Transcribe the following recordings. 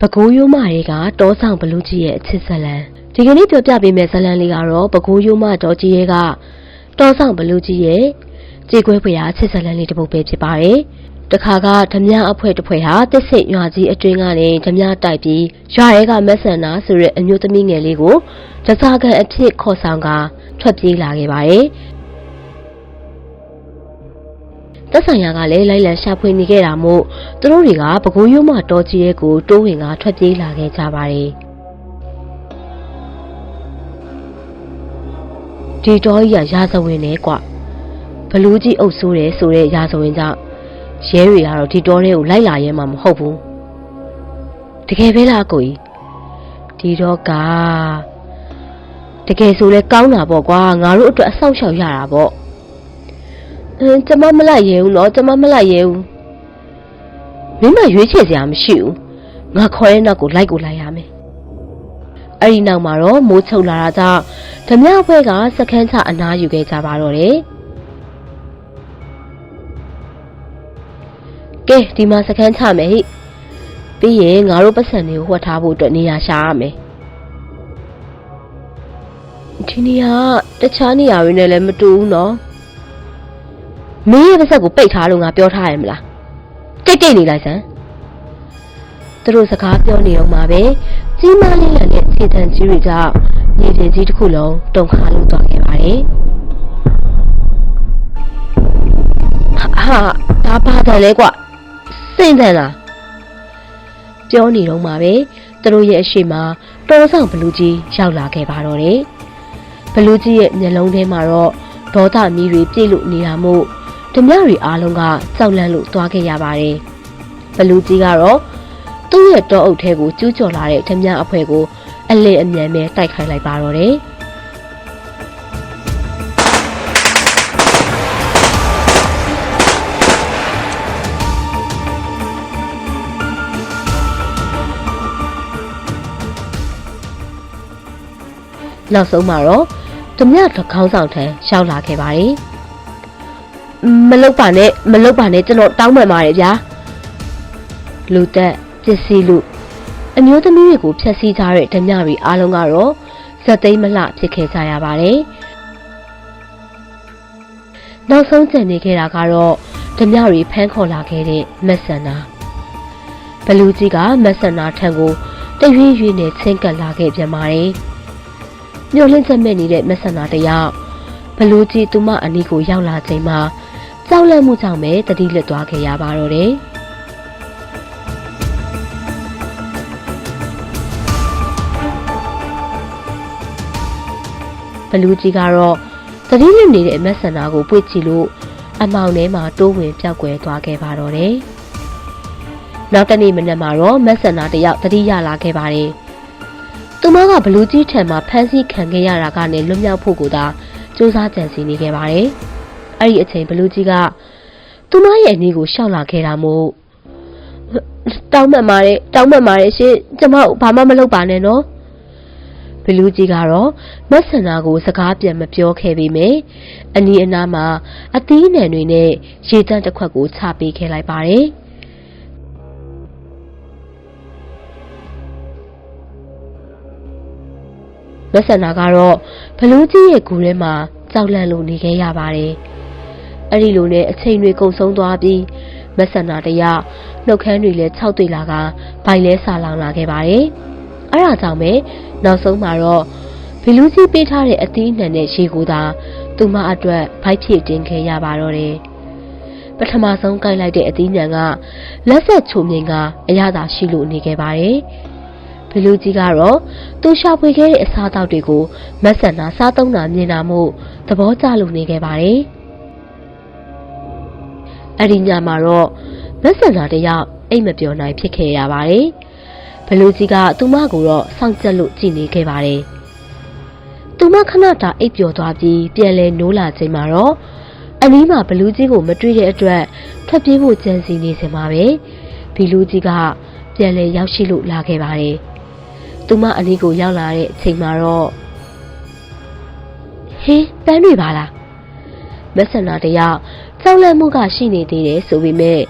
ပဲခူးရိုးမတွေကတောဆောင်ဘလူးကြီးရဲ့အချစ်ဇလံဒီကနေ့ပြောပြပေးမယ့်ဇလံလေးကတော့ပဲခူးရိုးမတော်ကြီးရဲ့ကတောဆောင်ဘလူးကြီးရဲ့ကြေကွဲဖွေရာအချစ်ဇလံလေးတစ်ပုဒ်ပဲဖြစ်ပါတယ်တခါကဓမြအဖွဲတစ်ဖွဲဟာတစ်စိတ်ရွာကြီးအတွင်းကနေဓမြတိုက်ပြီးရွာရဲကမက်ဆန်နာဆိုတဲ့အမျိုးသမီးငယ်လေးကိုတစားကန်အဖြစ်ခေါ်ဆောင်ကထွက်ပြေးလာခဲ့ပါတယ် သက်ဆိုင်ရာကလည်းလိုက်လံရှာဖွေနေခဲ့တာမို့သူတို့တွေကပဲခူးရိုးမတော်ကြီးရဲ့ကိုတိုးဝင်ကထွက်ပြေးလာခဲ့ကြပါတယ်ဒီတော်ကြီးကရာဇဝင်နဲ့ကွဘလူးကြီးအုပ်ဆိုးတယ်ဆိုတဲ့ရာဇဝင်ကြောင့်ရဲတွေကတော့ဒီတော်တွေကိုလိုက်လာရဲမှာမဟုတ်ဘူးတကယ်ပဲလားကိုကြီးဒီတော့ကတကယ်ဆိုလဲကောင်းတာပေါ့ကွာငါတို့အတွက်အဆောက်အအုံရတာပေါ့ အင်းကျမမလိုက်ရဲဘူးနော်ကျမမလိုက်ရဲဘူးမင်းမရွေးချယ်စရာမရှိဘူးငါခေါ်တဲ့နောက်ကိုလိုက်ကိုလိုက်ရမယ်အဲ့ဒီနောက်မှာတော့မိုးချုပ်လာတာကြောင့်ဓမြဘွဲကစခန်းချအနားယူခဲ့ကြပါတော့တယ်ကဲဒီမှာစခန်းချမယ်ဟိပြီးရင်ငါတို့ပတ်စံတွေကိုဝှက်ထားဖို့အတွက်နေရာရှာရမယ်ဒီနေရာကတခြားနေရာတွေနဲ့လည်းမတူဘူးနော် မင်းရဲ့ပါဆက်ကိုပိတ်ထားလို့ငါပြောထားရမလားတိတ်တိတ်နေလိုက်စမ်းသူတို့စကားပြောနေတော့မှပဲကြီးမားလေးလံတဲ့ခြေတံကြီးတွေကြောင့်မြေပြင်ကြီးတစ်ခုလုံးတုန်ခါလို့သွားခဲ့ပါတယ်ဟာဒါပါတယ်လေကွစိတ်တယ်လားပြောနေတော့မှပဲသူတို့ရဲ့အရှိမတောဆောင်ဘလူးကြီးရောက်လာခဲ့ပါတော့တယ်ဘလူးကြီးရဲ့မျက်လုံးထဲမှာတော့ဒေါသမီးတွေပြည့်လို့နေတာမို့ ဓမြတွေအားလုံးကစောက်လန့်လို့သွားခဲ့ရပါတယ်ဘလူးကြီးကတော့သူ့ရဲ့တောအုပ်ထဲကိုကျူးကျော်လာတဲ့ဓမြအဖွဲကိုအလဲအမြန်ပဲတိုက်ခိုက်လိုက်ပါတော့တယ်နောက်ဆုံးမှာတော့ဓမြတစ်ခေါင်းဆောင်ထံရောက်လာခဲ့ပါတယ် မလုတ်ပါနဲ့မလုတ်ပါနဲ့ကျွန်တော်တောင်းပန်ပါတယ်ဗျာလူသက်ပစ္စည်းလူအမျိုးသမီးတွေကိုဖျက်ဆီးကြတဲ့ဓမြတွေအားလုံးကတော့ဇက်သိမ်းမလှဖြစ်ခဲ့ကြရပါတယ်နောက်ဆုံးကြံနေခဲ့တာကတော့ဓမြတွေဖမ်းခေါ်လာခဲ့တဲ့မက်ဆန်နာဘလူးကြီးကမက်ဆန်နာထံကိုတရွေ့ရွေ့နဲ့ချင်းကပ်လာခဲ့ပြန်ပါတယ်ညှို့လင့်ချက်မဲ့နေတဲ့မက်ဆန်နာတယောက်ဘလူးကြီးသူမအနီးကိုရောက်လာချိန်မှာ ကြောက်လန့်မှုကြောင့်ပဲတတိလွတ်သွားခဲ့ရပါတော့တယ်ဘလူးကြီးကတော့တတိလွတ်နေတဲ့အမက်ဆန်နာကိုပွေ့ကြည့်လို့အမောင်ထဲမှာတိုးဝင်ပြောက်ကွယ်သွားခဲ့ပါတော့တယ်နောက်တနေ့မနက်မှာတော့မက်ဆန်နာတယောက်တတိရလာခဲ့ပါတယ်သူမကဘလူးကြီးထံမှာဖမ်းဆီးခံခဲ့ရတာကနေလွတ်မြောက်ဖို့ကိုသာစူးစမ်းကြံစည်နေခဲ့ပါတယ်။ အဲ့ဒီအချိန်ဘလူးကြီးကသူမရဲ့အနီးကိုရှောက်လာခဲ့တာမို့တောင်းမှန်ပါတယ်တောင်းမှန်ပါတယ်ရှင်ကျမတို့ဘာမှမလုပ်ပါနဲ့နော်ဘလူးကြီးကတော့မက်ဆန်နာကိုစကားပြန်မပြောခဲ့ပေမယ့်အနီးအနားမှာအသီးနှံတွေနဲ့ရေတန့်တစ်ခွက်ကိုချပေးခဲ့လိုက်ပါတယ်။မက်ဆန်နာကတော့ဘလူးကြီးရဲ့ဂူထဲမှာကြောက်လန့်လို့နေခဲ့ရပါတယ်။ အဲ့ဒီလိုနဲ့အချိန်တွေကုန်ဆုံးသွားပြီးမက်ဆန်နာတရနှုတ်ခမ်းတွေလည်းခြောက်တွေ့လာကဘိုင်လဲဆာလောင်လာခဲ့ပါတယ်။အဲ့ဒါကြောင့်ပဲနောက်ဆုံးမှာတော့ဘလူးကြီးပေးထားတဲ့အသီးအနှံနဲ့ရေကိုသာသူမအတွက်ဘိုက်ဖြည့်တင်ခဲ့ရပါတော့တယ်။ပထမဆုံးကိုက်လိုက်တဲ့အသီးနှံကလက်ဆက်ချုံမြင်ကအရသာရှိလို့နေခဲ့ပါတယ်။ဘလူးကြီးကတော့သူရှာဖွေခဲ့တဲ့အစားအသောက်တွေကိုမက်ဆန်နာစားသုံးတာမြင်တာမို့သဘောကျလို့နေခဲ့ပါတယ်။ အဲ့ဒီညမှာတော့မက်ဆန်နာတယောက်အိတ်မပြောနိုင်ဖြစ်ခဲ့ရပါတယ်။ဘလူးကြီးကသူမကိုတော့စောင့်ကြက်လို့ကြည်နေခဲ့ပါတယ်။သူမခဏတာအိတ်ပျော်သွားပြီးပြန်လဲနိုးလာချိန်မှာတော့အနီးမှာဘလူးကြီးကိုမတွေ့တဲ့အတွက်ထွက်ပြေးဖို့ကြံစီနေစင်ပါပဲ။ဘလူးကြီးကပြန်လဲရောက်ရှိလို့လာခဲ့ပါတယ်။သူမအနီးကိုရောက်လာတဲ့အချိန်မှာတော့ဟင်းပန်းတွေပါလားမက်ဆန်နာတယောက် ကြောက်လန့်မှုကရှိနေသေးတယ်ဆိုပေမဲ့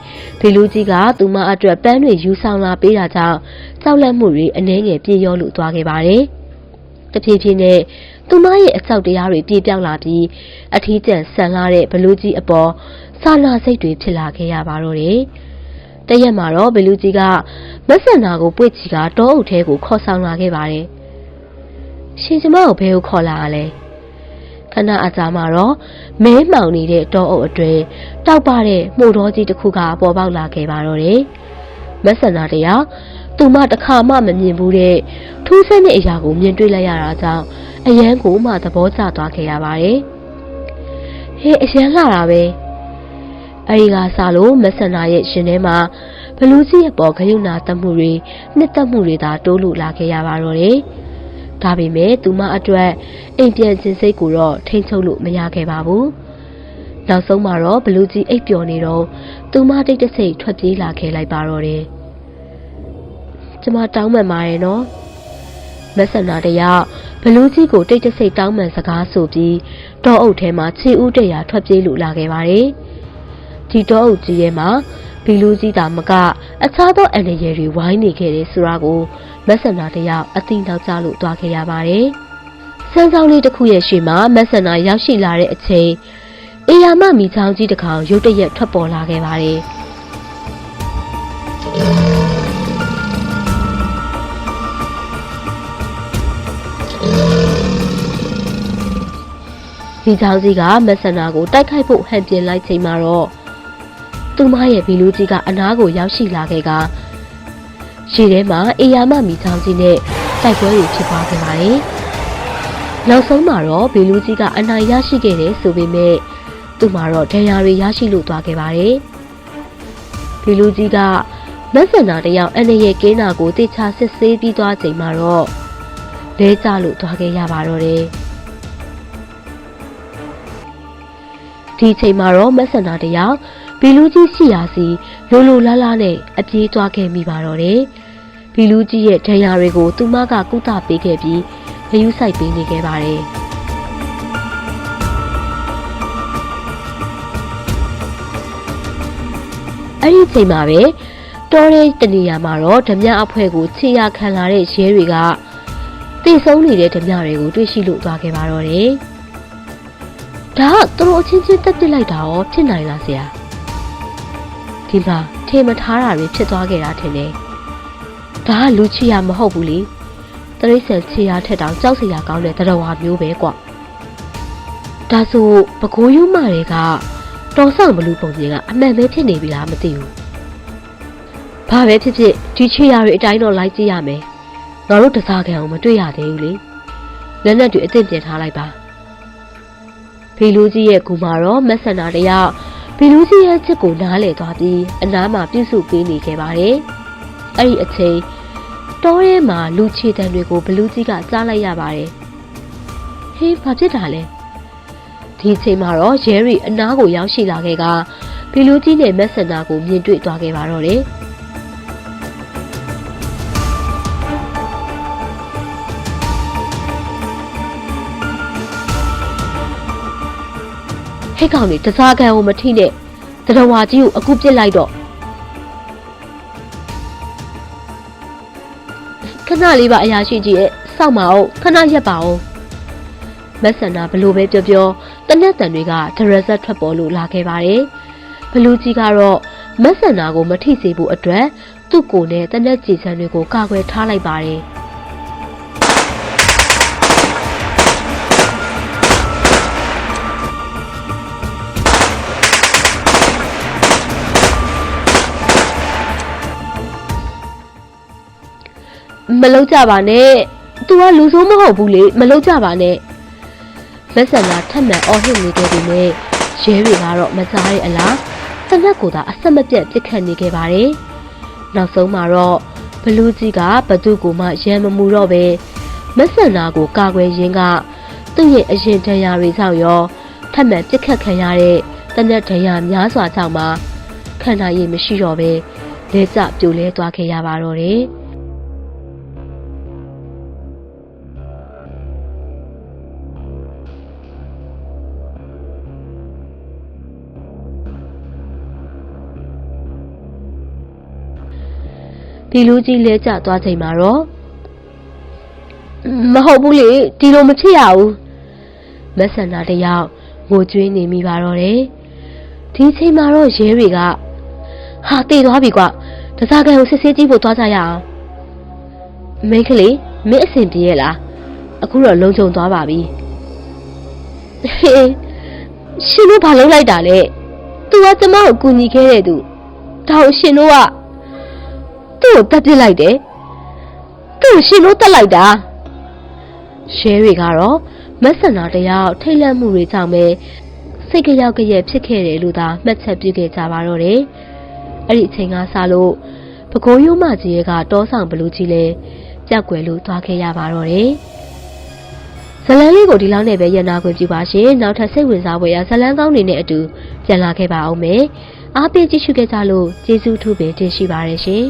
ဘီလူကြီးကသူမအတွက်ပန်းတွေယူဆောင်လာပေးတာကြောင့်ကြောက်လန့်မှုတွေအနှဲငယ်ပြေရောလို့သွားခဲ့ပါတယ်။တဖြည်းဖြည်းနဲ့သူမရဲ့အဆောက်တရားတွေပြေပြောင်းလာပြီးအထီးကျန်ဆန်လာတဲ့ဘလူကြီးအပေါ်စာနာစိတ်တွေဖြစ်လာခဲ့ရပါတော့တယ်။တရက်မှာတော့ဘလူကြီးကမက်ဆန်နာကိုပွေ့ချီကတောအုပ်ထဲကိုခေါ်ဆောင်လာခဲ့ပါတယ်။ရှင်ကျမကိုဘယ်ကိုခေါ်လာရလဲ။ ခဏအကြာမှာတော့မဲမှောင်နေတဲ့တောအုပ်အတွဲတောက်ပတဲ့မှုတော်ကြီးတစ်ခုကပေါ်ပေါက်လာခဲ့ပါတော့တယ်။မက်ဆန်နာတယောက်သူမတစ်ခါမှမမြင်ဘူးတဲ့ထူးဆန်းတဲ့အရာကိုမြင်တွေ့လိုက်ရတာကြောင့်အရန်ကိုမှသဘောကျသွားခဲ့ရပါတယ်။ဟေးအရန်လာတာပဲ။အဲဒီကစားလို့မဆန္ဒရဲ့ရှင်ထဲမှာဘလူးစီရဲ့ပေါ်ခရုဏာတမှုတွေနှစ်သက်မှုတွေသာတိုးလို့လာခဲ့ရပါတော့တယ်။ ဒါပေမဲ့သူမအတွက်အိမ်ပြန်ခြင်းစိတ်ကိုတော့ထိန်ချုပ်လို့မရခဲ့ပါဘူး။နောက်ဆုံးမှာတော့ဘလူးကြီးအိပ်ပျော်နေတော့သူမတိတ်တဆိတ်ထွက်ပြေးလာခဲ့လိုက်ပါတော့တယ်။ကျမတောင်းပန်ပါတယ်နော်။မဆန္ဒတရဘလူးကြီးကိုတိတ်တဆိတ်တောင်းပန်စကားဆိုပြီးတောအုပ်ထဲမှာခြေဥတရာထွက်ပြေးလို့လာခဲ့ပါတယ်။ဒီတောအုပ်ကြီးထဲမှာ ဘီလူးကြီးတာမက အခြားသောအန်ရယ်တွေဝိုင်းနေခဲ့တယ်ဆိုတာကိုမဆန္ဒတရအသိနောက်ကျလို့သွားခဲ့ရပါတယ်။စမ်းဆောင်လေးတစ်ခုရဲ့ရှေ့မှာမဆန္ဒရောက်ရှိလာတဲ့အချိန်အေယာမမိချောင်းကြီးတစ်ကောင်ရုတ်တရက်ထွက်ပေါ်လာခဲ့ပါတယ်။ဒီချောင်းကြီးကမက်ဆန္နာကိုတိုက်ခိုက်ဖို့ဟန်ပြင်းလိုက်ချိန်မှာတော့ သူမရဲ့ဘီလူကြီးကအနားကိုရောက်ရှိလာခဲ့ကရှေ့ထဲမှာအေယာမမီချောင်းကြီးနဲ့တိုက်ပွဲတွေဖြစ်ပွားခဲ့ပါတယ်။နောက်ဆုံးမှာတော့ဘီလူကြီးကအနိုင်ရရှိခဲ့တယ်ဆိုပေမဲ့သူ့မှာတော့ဒဏ်ရာတွေရရှိလို့သွားခဲ့ပါတယ်။ဘီလူကြီးကမက်ဆန္နာတယောက်အနေရဲ့ကင်းနာကိုတေချာစစ်ဆေးပြီးသွားချိန်မှာတော့လဲကျလို့သွားခဲ့ရပါတော့တယ်။ဒီအချိန်မှာတော့မက်ဆန္ဒတယောက် ဘီလူးကြီးရှိရာစီလိုလိုလားလားနဲ့အပြေးသွားခဲ့မိပါတော့တယ်။ဘီလူးကြီးရဲ့ဒဏ်ရာတွေကို သူမကကုသပေးခဲ့ပြီးဂယုစိုက်ပေးနေခဲ့ပါတယ်။အဲ့ဒီအချိန်မှာပဲတောတဲ့တနေရာမှာတော့ဓမြအဖွဲ့ကိုခြေရခံလာတဲ့ရဲတွေကတိတ်ဆုံးနေတဲ့ဓမြတွေကိုတွေ့ရှိလို့သွားခဲ့ပါတော့တယ်။ဒါကသူတို့အချင်းချင်းတက်ပစ်လိုက်တာရောဖြစ်နိုင်လားဆရာ ဒီမှာထေမထားတာတွေဖြစ်သွားခဲ့တာထင်တယ်ဒါကလူချီရမဟုတ်ဘူးလေတရိษံချီရထက်တောင်ကြောက်စရာကောင်းတဲ့တရဝါမျိုးပဲကွာဒါဆိုပကိုးယူမတွေကတော်ဆောင်ဘလူပုံစံကအမှန်ပဲဖြစ်နေပြီလားမသိဘူးဘာပဲဖြစ်ဖြစ်ဒီချီရတွေအတိုင်းတော့လိုက်ကြည့်ရမယ်ငါတို့တစားခံအောင်မတွေ့ရသေးဘူးလေလက်နက်တွေအသင့်ပြင်ထားလိုက်ပါဘီလူကြီးရဲ့ကူမာတော့မက်ဆန္ဒတယောက် ဘီလူကြီးရဲ့ချစ်ကိုနားလေသွားပြီးအနားမှာပြုစုပေးနေခဲ့ပါတယ်။အဲ့ဒီအချိန်တောထဲမှာလူချေတံတွေကိုဘလူကြီးကကြားလိုက်ရပါတယ်။ဟေးဘာဖြစ်တာလဲ။ဒီအချိန်မှာတော့ရဲရီအနားကိုရောက်ရှိလာခဲ့ကဘီလူကြီးနဲ့မက်ဆန္ဒကိုမြင်တွေ့သွားခဲ့ပါတော့တယ်။ ဟဲ့ကောင်လေးတစားကန်ကိုမထိနဲ့တရဝါကြီးကိုအခုပြစ်လိုက်တော့ခဏလေးပါအရာရှိကြီးရဲ့စောက်မအောင်ခဏရက်ပါအောင်မက်ဆန္ဒဘလို့ပဲပြောပြောတနက်တန်တွေကဒရဇက်ထွက်ပေါ်လို့လာခဲ့ပါတယ်ဘလူးကြီးကတော့မက်ဆန္ဒကိုမထိစေဖို့အတွက်သူ့ကိုယ်နဲ့တနက်ကြည်စံတွေကိုကာကွယ်ထားလိုက်ပါတယ် မလုံးကြပါနဲ့ तू ကလူဆိုးမဟုတ်ဘူးလေမလုံးကြပါနဲ့မက်ဆန္ဒထပ်မံအော်ဟစ်နေခဲ့ပေမဲ့ရဲတွေကတော့မကြားတဲ့အလားတနက်ကိုသာအဆက်မပြတ်ပြစ်ခတ်နေခဲ့ပါတယ်နောက်ဆုံးမှာတော့ဘလူးကြီးကဘသူ့ကိုမှရံမမှုတော့ပဲမက်ဆန္ဒကိုကာကွယ်ရင်းကသူ့ရဲ့အရင်တရားတွေကြောင့်ရောထပ်မံပြစ်ခတ်ခံရတဲ့တနက်တရားများစွာကြောင့်မှခန္ဓာရည်မရှိတော့ပဲလဲကျပြိုလဲသွားခဲ့ရပါတော့တယ် ဒီလူကြီးလဲကျသွားချိန်မှာတော့မဟုတ်ဘူးလေဒီလိုမဖြစ်ရဘူးမဆန္ဒတယောက်ငိုကြွေးနေမိပါတော့တယ်ဒီချိန်မှာတော့ရဲတွေကဟာတည်သွားပြီကွာတစားကန်ကိုစစ်ဆေးကြည့်ဖို့သွားကြရအောင်မိန်းကလေးမင်းအဆင်ပြေရဲ့လားအခုတော့လုံခြုံသွားပါပြီဟေးရှင်တို့ဘာလုပ်လိုက်တာလဲသူကကျမကိုကူညီခဲ့တဲ့သူဒါကိုရှင်တို့က သူ့ကိုတက်ပစ်လိုက်တယ်သူ့ကိုရှင်တို့တက်လိုက်တာရှဲတွေကတော့မက်ဆန္ဒတယောက်ထိတ်လန့်မှုတွေကြောင့်ပဲစိတ်ကြောက်ကြရဲ့ဖြစ်ခဲ့တယ်လို့သာမှတ်ချက်ပြုခဲ့ကြပါတော့တယ်အဲ့ဒီအချိန်ကစလို့ပကိုးရိုးမကြီးရဲ့ကတောဆောင်ဘလူးကြီးလဲကြောက်ွယ်လို့သွားခဲ့ရပါတော့တယ်ဇလန်းလေးကိုဒီလောက်နဲ့ပဲရနာခွင့်ပြုပါရှင်နောက်ထပ်စိတ်ဝင်စားဖွယ်ရာဇလန်းကောင်းတွေနဲ့အတူပြန်လာခဲ့ပါအောင်မယ်အားပေးကြည့်ရှုခဲ့ကြလို့ကျေးဇူးထူးပင်တင်ရှိပါတယ်ရှင်